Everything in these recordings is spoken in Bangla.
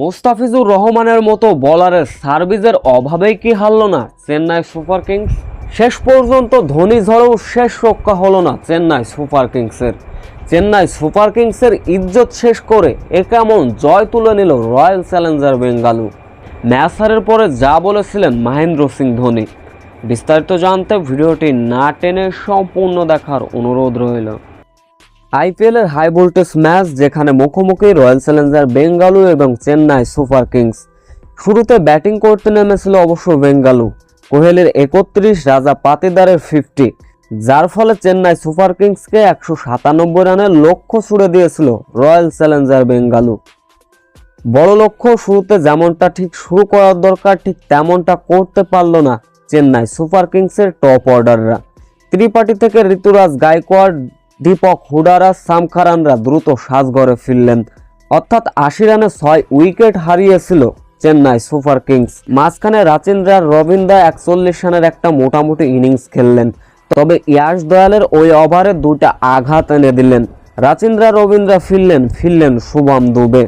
মোস্তাফিজুর রহমানের মতো বলারের সার্ভিসের অভাবেই কি হারল না চেন্নাই সুপার কিংস? শেষ পর্যন্ত ধোনি ঝড়েও শেষ রক্ষা হলো না চেন্নাই সুপার কিংসের। চেন্নাই সুপার কিংসের ইজ্জত শেষ করে এ কেমন জয় তুলে নিল রয়্যাল চ্যালেঞ্জার বেঙ্গালু ম্যাচ হারের পরে যা বলেছিলেন মহেন্দ্র সিং ধোনি। বিস্তারিত জানতে ভিডিওটি না টেনে সম্পূর্ণ দেখার অনুরোধ রইল। আইপিএলের হাই ভোল্টেজ ম্যাচ যেখানে মুখোমুখি রয়্যাল চ্যালেঞ্জার বেঙ্গালু এবং চেন্নাই সুপার কিংস। শুরুতে ব্যাটিং করতে নেমেছিল অবশ্য বেঙ্গালু। কোহেলির একত্রিশ, রাজা পাতিদারের ফিফটি যার ফলে চেন্নাই সুপার কিংসকে একশো সাতানব্বই রানের লক্ষ্য ছুড়ে দিয়েছিল রয়্যাল চ্যালেঞ্জার বেঙ্গালু। বড় লক্ষ্য শুরুতে যেমনটা ঠিক শুরু করার দরকার, ঠিক তেমনটা করতে পারল না চেন্নাই সুপার কিংসের টপ অর্ডাররা। ত্রিপাঠি থেকে ঋতুরাজ গায়কোয়াড় দীপক হুডারা সামখারানরা দ্রুত সাজঘরে ফিরলেন। অর্থাৎ আশি রানে ছয় উইকেট হারিয়েছিল চেন্নাই সুপার কিংস। মাঝখানে রাচিন্দ্রার রবীন্দ্রা একচল্লিশ রানের একটা মোটামুটি ইনিংস খেললেন। তবে ইয়াশ দয়ালের ওই ওভারে দুটা আঘাত এনে দিলেন। রাচিন্দ্রা, রবীন্দ্রা ফিরলেন ফিরলেন শুভম দুবে।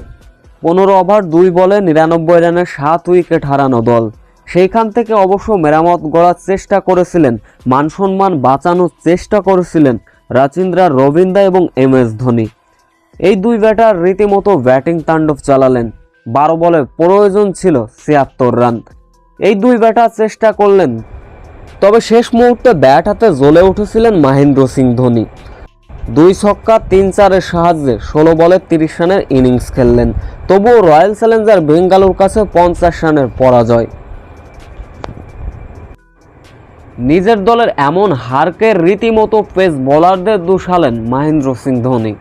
পনেরো ওভার দুই বলে নিরানব্বই রানে সাত উইকেট হারানো দল। সেইখান থেকে অবশ্য মেরামত গড়ার চেষ্টা করেছিলেন, মান সম্মান বাঁচানোর চেষ্টা করেছিলেন রাচিন্দ্রা রবীন্দ্রা এবং এম এস ধোনি। এই দুই ব্যাটার রীতিমতো ব্যাটিং তাণ্ডব চালালেন। বারো বলে প্রয়োজন ছিল ছিয়াত্তর রান। এই দুই ব্যাটার চেষ্টা করলেন। তবে শেষ মুহূর্তে ব্যাট হাতে জ্বলে উঠেছিলেন মাহেন্দ্র সিং ধোনি। দুই ছক্কা, তিন চারের সাহায্যে ষোলো বলে তিরিশ রানের ইনিংস খেললেন। তবুও রয়্যাল চ্যালেঞ্জার বেঙ্গালুর কাছে পঞ্চাশ রানের পরাজয়। নিজের দলের এমন হারকে রীতিমতো পেস বোলারদের দুষালেন মহেন্দ্র সিং ধোনি।